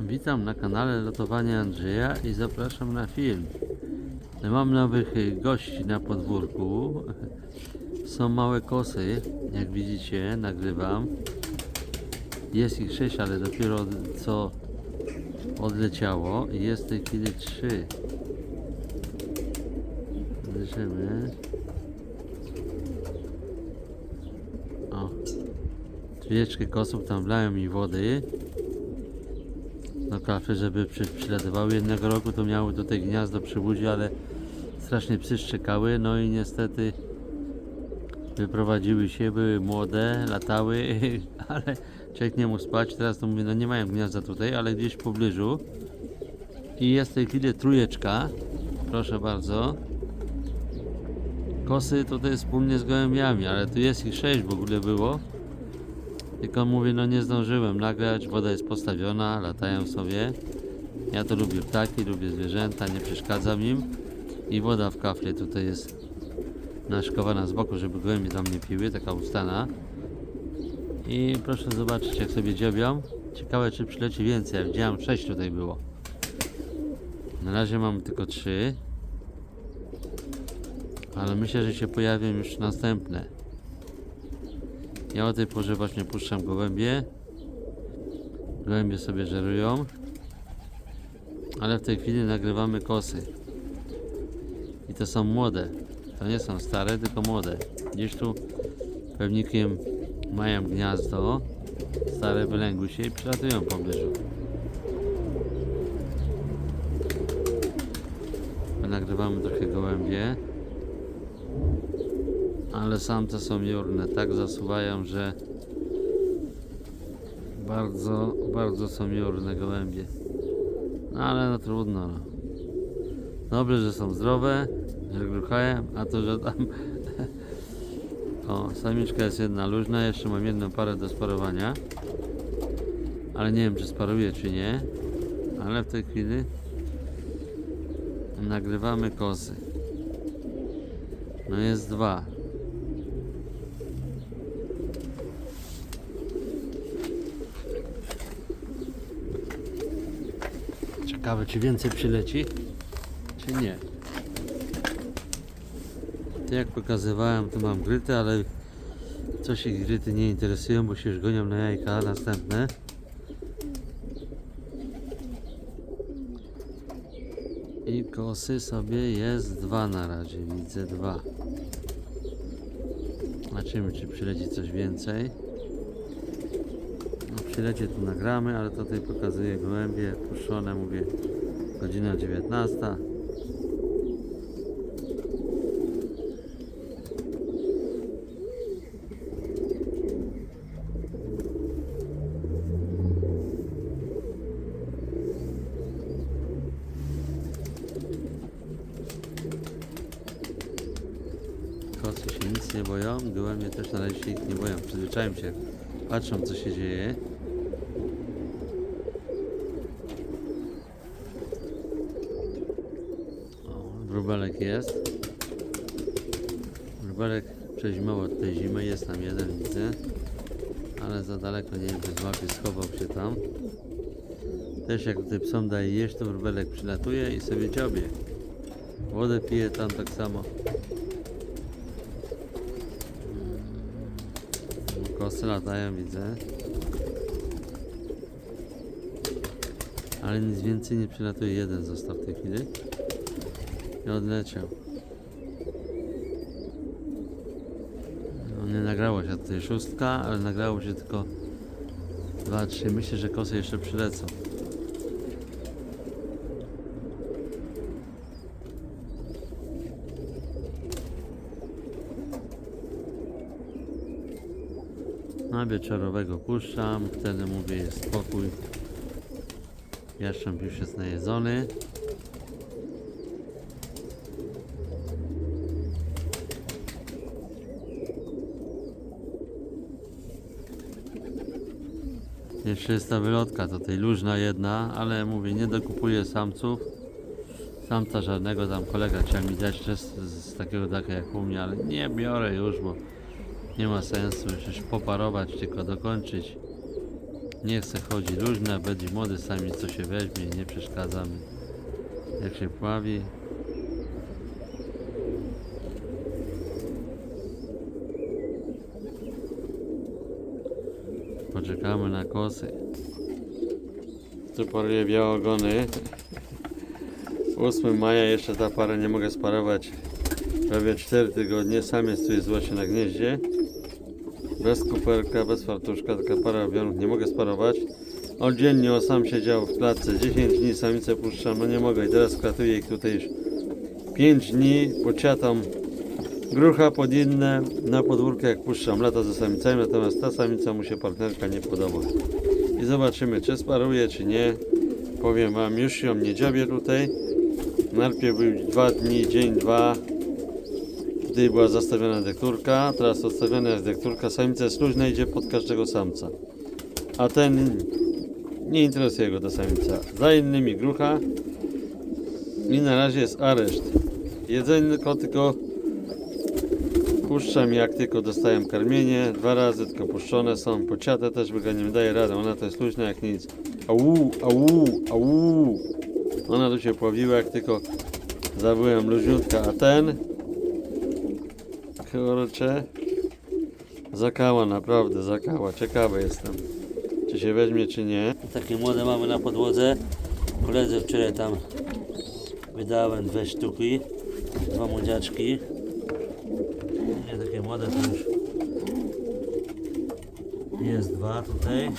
Witam na kanale lotowania Andrzeja i zapraszam na film. Mam nowych gości na podwórku. Są małe kosy, jak widzicie, nagrywam. Jest ich 6, ale dopiero co odleciało. Jest w tej chwili 3 zobaczymy. O, chwileczkę tam wlają mi wody no do kafy, żeby przy, przylatywały. Jednego roku to miały tutaj gniazdo przy budzie, ale strasznie psy szczekały, no i niestety wyprowadziły się, były młode, latały, ale człowiek nie mógł spać. Teraz to mówię, no nie mają gniazda tutaj, ale gdzieś w pobliżu. I jest w tej chwili trójeczka. Proszę bardzo. Kosy tutaj wspólnie z gołębiami, ale tu jest ich sześć w ogóle było. Tylko mówię, no nie zdążyłem nagrać, woda jest postawiona, latają sobie. Ja to lubię ptaki, lubię zwierzęta, nie przeszkadzam im. I woda w kafle tutaj jest naszykowana z boku, żeby gołębie tam nie piły, taka ustana. I proszę zobaczyć jak sobie dziobią. Ciekawe czy przyleci więcej, ja widziałem sześć tutaj było. Na razie mam tylko trzy. Ale myślę, że się pojawią już następne. Ja o tej porze właśnie puszczam gołębie. Gołębie sobie żerują. Ale w tej chwili nagrywamy kosy. I to są młode. To nie są stare, tylko młode. Gdzieś tu pewnikiem mają gniazdo. Stare wylęgły się i przylatują w pobliżu. My nagrywamy trochę gołębie. Ale samce są jurne, tak zasuwają, że bardzo, bardzo są jurne gołębie. No ale no trudno. No. Dobrze, że są zdrowe, że gruchają, a to, że tam... O, samiczka jest jedna luźna, jeszcze mam jedną parę do sparowania. Ale nie wiem, czy sparuję, czy nie. Ale w tej chwili nagrywamy kosy. No jest dwa. Ciekawe, czy więcej przyleci, czy nie. To jak pokazywałem, to mam gryty, ale coś ich gryty nie interesują, bo się już gonią na jajka następne. I kosy sobie jest dwa na razie, widzę dwa. Zobaczymy, czy przyleci coś więcej. Przylecie tu nagramy, ale tutaj pokazuję gołębie puszczone, mówię godzina 19. Kosy się nic nie boją, gołębie też na razie się ich nie boją, przyzwyczają się, patrzą co się dzieje. O, wróbelek jest. Wróbelek przezimował tej zimy, jest tam jeden widzę. Ale za daleko nie wiem, złapie, schował się tam. Też jak tutaj psom daje jeść, to wróbelek przylatuje i sobie dziobie. Wodę pije tam tak samo. Kosy latają, widzę. Ale nic więcej nie przylatuje. Jeden został w tej chwili. I odleciał. No, nie nagrało się tutaj szóstka, ale nagrało się tylko dwa, trzy. Myślę, że kosy jeszcze przylecą. Na wieczorowego puszczam, wtedy mówię jest spokój. Jaszcząb już jest najedzony. Jeszcze jest ta wylotka, to tej luźna jedna, ale mówię, nie dokupuję samców. Samca żadnego tam kolega chciał mi dać z, z takiego taka jak u mnie, ale nie biorę już, bo nie ma sensu już poparować, tylko dokończyć. Nie chcę chodzić luźna, będzie młody sami co się weźmie, nie przeszkadzamy. Jak się pławi. Poczekamy na kosy. Tu paruję białogony. 8 maja jeszcze ta para nie mogę sparować. Prawie 4 tygodnie. Samiec tu jest właśnie na gnieździe. Bez kuperka, bez fartuszka, taka para obionów nie mogę sparować. On dziennie o sam siedział w klatce. 10 dni samicę puszczam, no nie mogę. I teraz klatuję ich tutaj już 5 dni. Pociatam grucha pod inne na podwórkę jak puszczam lata ze samicami, natomiast ta samica mu się partnerka nie podoba. I zobaczymy czy sparuje czy nie. Powiem wam, już ją nie dziabię tutaj. Najpierw był dwa dni, dzień, dwa. Tutaj była zastawiona dekturka, teraz odstawiona jest dekturka. Samica jest luźna, idzie pod każdego samca. A ten nie interesuje go ta samica. Za innymi grucha. I na razie jest areszt. Jedzenie tylko puszczam jak tylko dostaję karmienie. Dwa razy tylko puszczone są. Pociate też wyganiam, daje radę. Ona to jest luźna jak nic. Au, au, au. Ona tu się pławiła jak tylko zabyłem luźniutka, a ten kurczę zakała, naprawdę zakała. Ciekawy jestem, czy się weźmie, czy nie. Takie młode mamy na podłodze. Koledze wczoraj tam wydałem dwie sztuki, dwa młodziaczki. Młode to już jest dwa tutaj.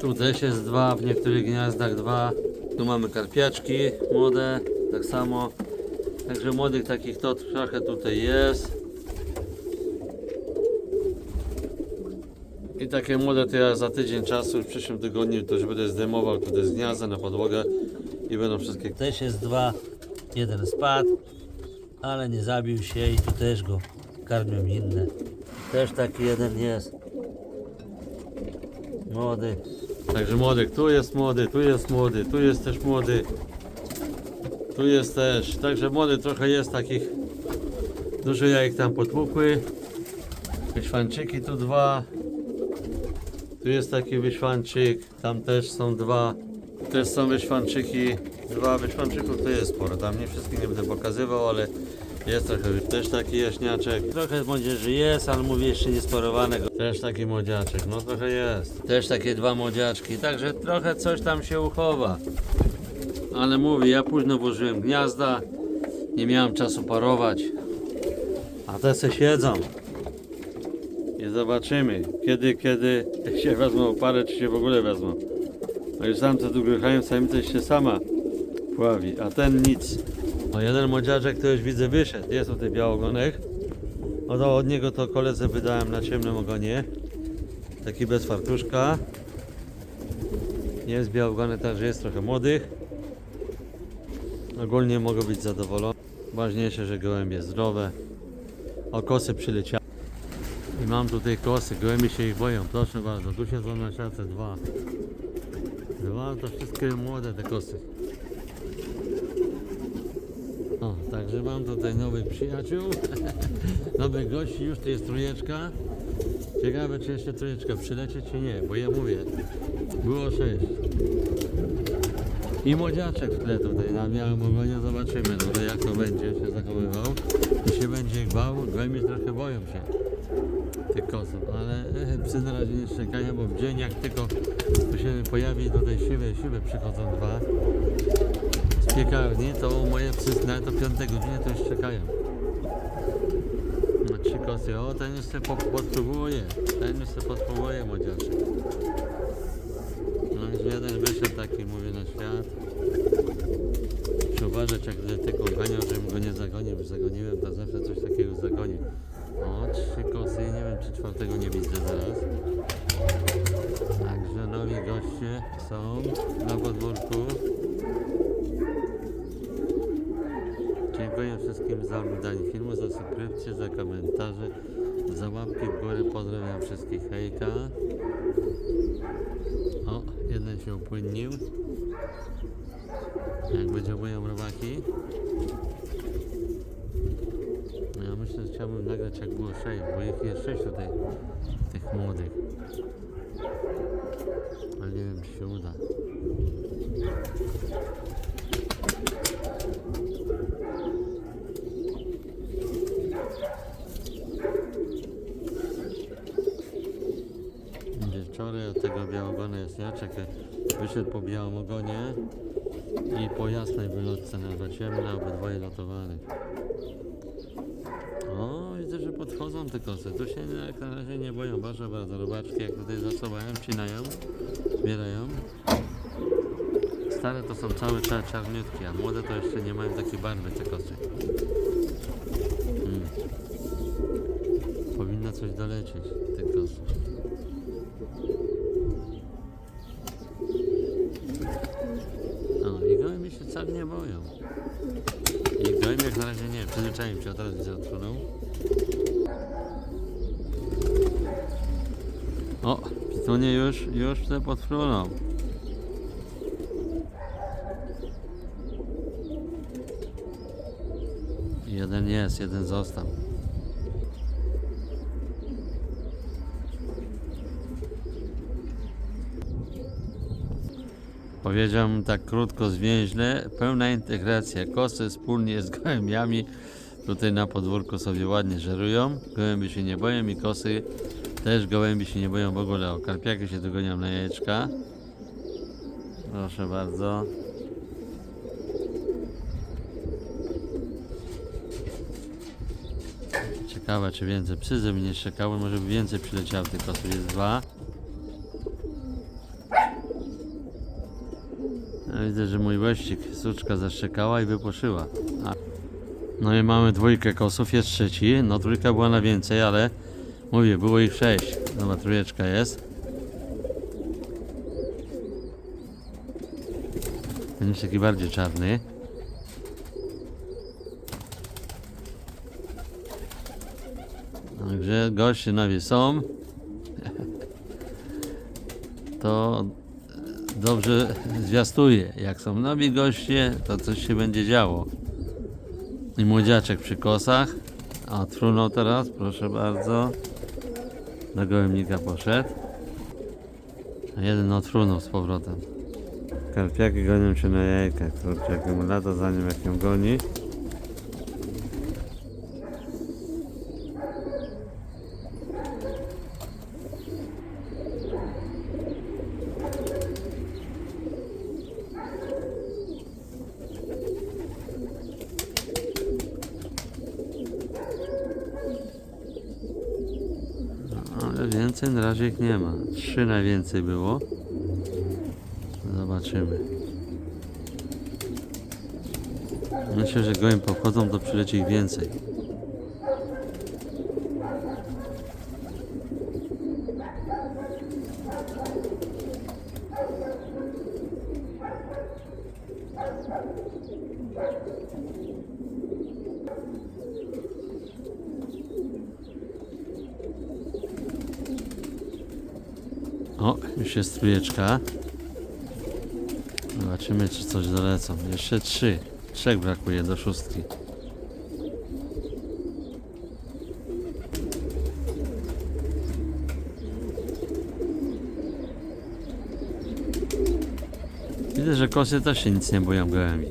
Tu też jest dwa, w niektórych gniazdach dwa. Tu mamy karpiaczki młode, tak samo. Także młodych takich to trochę tutaj jest. I takie młode to ja za tydzień czasu, w przyszłym tygodniu to już będę zdejmował tutaj z gniazda na podłogę i będą wszystkie. Też jest dwa, jeden spadł, ale nie zabił się i tu też go karmią inne. Też taki jeden jest. Młody. Także młody, tu jest młody, tu jest młody, tu jest też młody. Tu jest też. Także młody trochę jest takich. Dużo jajek tam potłukły. Wyświanczyki tu dwa. Tu jest taki wyświanczyk. Tam też są dwa. Też są wyświanczyki. Dwa wyświanczyków to jest sporo. Tam nie wszystkie nie będę pokazywał, ale jest trochę. Też taki jaśniaczek. Trochę młodzieży jest, ale mówię jeszcze nie sporowanego. Też taki młodziaczek. No trochę jest. Też takie dwa młodziaczki. Także trochę coś tam się uchowa. Ale mówię, ja późno włożyłem gniazda, nie miałem czasu parować, a te se siedzą. I zobaczymy, kiedy, kiedy się wezmą parę, czy się w ogóle wezmą. No już samce tu grychają, samica się sama pławi, a ten nic. No jeden młodziaczek to już widzę wyszedł, jest tutaj białogonek. No od niego to koledze wydałem na ciemnym ogonie. Taki bez fartuszka. Jest białogonek, także jest trochę młodych. Ogólnie mogę być zadowolony. Ważniejsze, że gołębie zdrowe. O kosy przyleciały. I mam tutaj kosy, gołębie się ich boją, proszę bardzo. Tu siedzą na siatce dwa. Dwa to wszystkie młode te kosy. Także mam tutaj nowych przyjaciół. Nowych gości, już to jest trójeczka. Ciekawe czy jeszcze trójeczka przylecie czy nie, bo ja mówię, było sześć. I młodziaczek w tle tutaj na białym ogonie zobaczymy tutaj jak to będzie się zachowywał. I się będzie bał, gołębie trochę boją się tych kosów, ale e, psy na razie nie szczekają, bo w dzień jak tylko tu się pojawi tutaj siwe, siwe przychodzą dwa piekarni, to moje psy nawet o piątej godzinie to już czekają. No trzy kosy, o ten już się po- podpróbuje, ten już się podpróbuje młodziaczek. No już jeden wyszedł taki, mówię, na świat. Muszę uważać, jak tylko ganiał, żebym go nie zagonił, bo zagoniłem, to zawsze coś takiego zagonię. O, trzy kosy, nie wiem, czy czwartego nie widzę zaraz. Także nowi goście są na podwórku. Wszystkim za oglądanie filmu, za subskrypcję, za komentarze, za łapki w górę. Pozdrawiam wszystkich, hejka. O, jeden się upłynnił. Jak będzie boją robaki. Ja myślę, że chciałbym nagrać jak było 6, bo ich jest 6 tutaj, tych młodych. Ale nie wiem, czy się uda. Gdzie wczoraj od tego Jaczek wyszedł po białym ogonie i po jasnej wylotce na obydwoje lotowali. O, widzę, że podchodzą te kosy. Tu się jak na razie nie boją bardzo, bardzo. Robaczki jak tutaj zasuwają, cinają, zbierają. Stare to są całe czar czarniutkie, a młode to jeszcze nie mają takiej barwy te kosy. Mm. Powinno coś dolecieć tych kosów. Się wcale nie boją. I gołębie jak na razie nie, przyzwyczaiłem się, od razu widzę odsunął. O, pitunie już, już te podfrunął. Jeden jest, jeden został. Powiedziałbym tak krótko, zwięźle, pełna integracja. Kosy wspólnie z gołębiami tutaj na podwórku sobie ładnie żerują. Gołębi się nie boją i kosy też gołębi się nie boją w ogóle. O, karpiaki się dogonią na jajeczka. Proszę bardzo. Ciekawe, czy więcej psy ze mnie szczekały, może by więcej przyleciało tych kosów. Jest dwa. Ja widzę, że mój łeścik, suczka zaszczekała i wyposzyła. A. No i mamy dwójkę kosów, jest trzeci. No trójka była na więcej, ale mówię, było ich sześć. Nowa trójeczka jest. Ten jest taki bardziej czarny. Także goście nowi są. To dobrze zwiastuje. Jak są nowi goście, to coś się będzie działo. I młodziaczek przy kosach. A trunął teraz, proszę bardzo. Do gołębnika poszedł. A jeden odfrunął z powrotem. Karpiaki gonią się na jajkach. Kurczak mu lata za nim jak ją goni. Ale więcej na razie ich nie ma. Trzy najwięcej było. Zobaczymy. Myślę, że gołęb pochodzą, to przyleci ich więcej. O, już jest trójeczka. Zobaczymy, czy coś dolecą. Jeszcze trzy. Trzech brakuje do szóstki. Widzę, że kosy też się nic nie boją gołębi.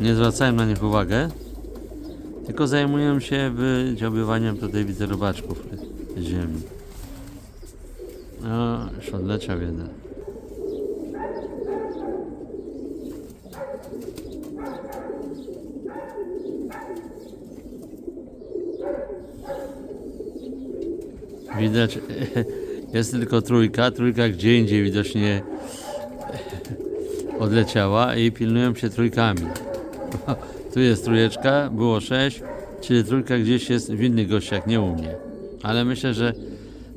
Nie zwracają na nich uwagę, tylko zajmują się wydziobywaniem tutaj widzę robaczków ziemi. No, już odleciał jeden. Widać, jest tylko trójka. Trójka gdzie indziej widocznie odleciała i pilnują się trójkami. Tu jest trójeczka, było sześć, czyli trójka gdzieś jest w innych gościach, nie u mnie. Ale myślę, że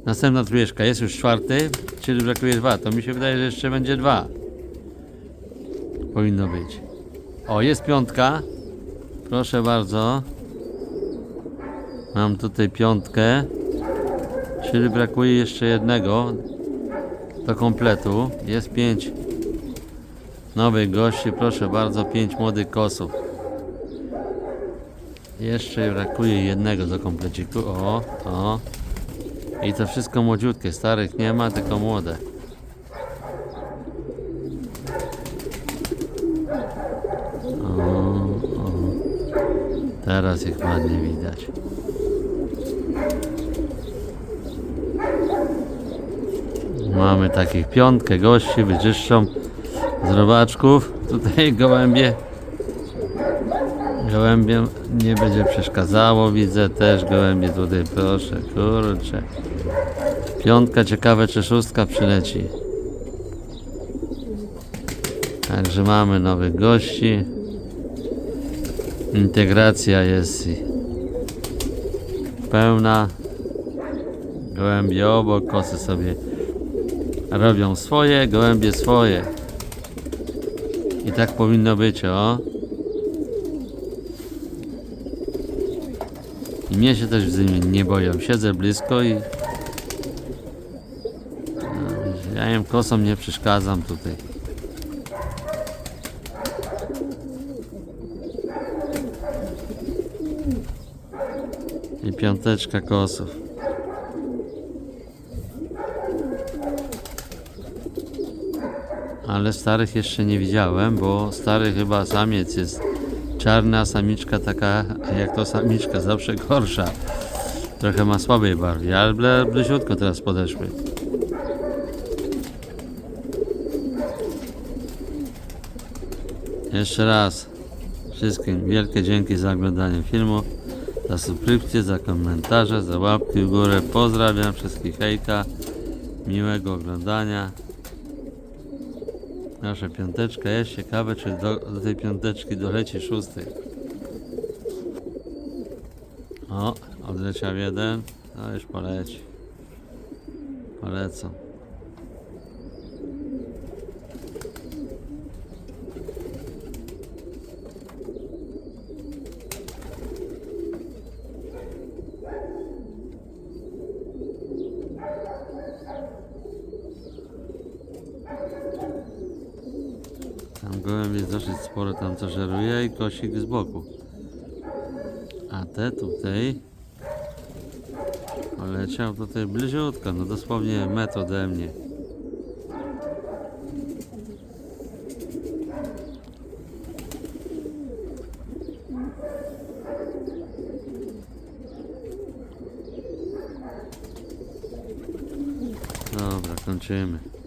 następna trójeczka jest już czwarty, czyli brakuje dwa. To mi się wydaje, że jeszcze będzie dwa. Powinno być. O, jest piątka. Proszę bardzo. Mam tutaj piątkę. Czyli brakuje jeszcze jednego do kompletu. Jest pięć Nowych gości, proszę bardzo, pięć młodych kosów. Jeszcze brakuje jednego do kompleciku. O, o. I to wszystko młodziutkie, starych nie ma, tylko młode. Teraz ich ładnie widać. Mamy takich piątkę gości, wyczyszczą z robaczków. Tutaj gołębie. Gołębiem nie będzie przeszkadzało, widzę też gołębie tutaj, proszę, kurczę. Piątka, ciekawe czy szóstka przyleci. Także mamy nowych gości. Integracja jest pełna. Gołębie obok, kosy sobie robią swoje, gołębie swoje. I tak powinno być, o. I mnie się też z nimi nie boją. Siedzę blisko i kosą nie przeszkadzam tutaj. I piąteczka kosów. Ale starych jeszcze nie widziałem, bo stary chyba samiec jest czarny, a samiczka taka jak to samiczka, zawsze gorsza. Trochę ma słabej barwie, ale ble- teraz podeszły. Jeszcze raz wszystkim wielkie dzięki za oglądanie filmu, za subskrypcję, za komentarze, za łapki w górę. Pozdrawiam wszystkich hejka, miłego oglądania. Nasza piąteczka jest ciekawe, czy do, do tej piąteczki doleci szósty. O, odleciał jeden. No już poleci. Polecą. Tam gołębie jest dosyć sporo, tam co kosik z boku. A te tutaj poleciał tutaj bliziutko, no dosłownie metr ode mnie. Dobra, kończymy.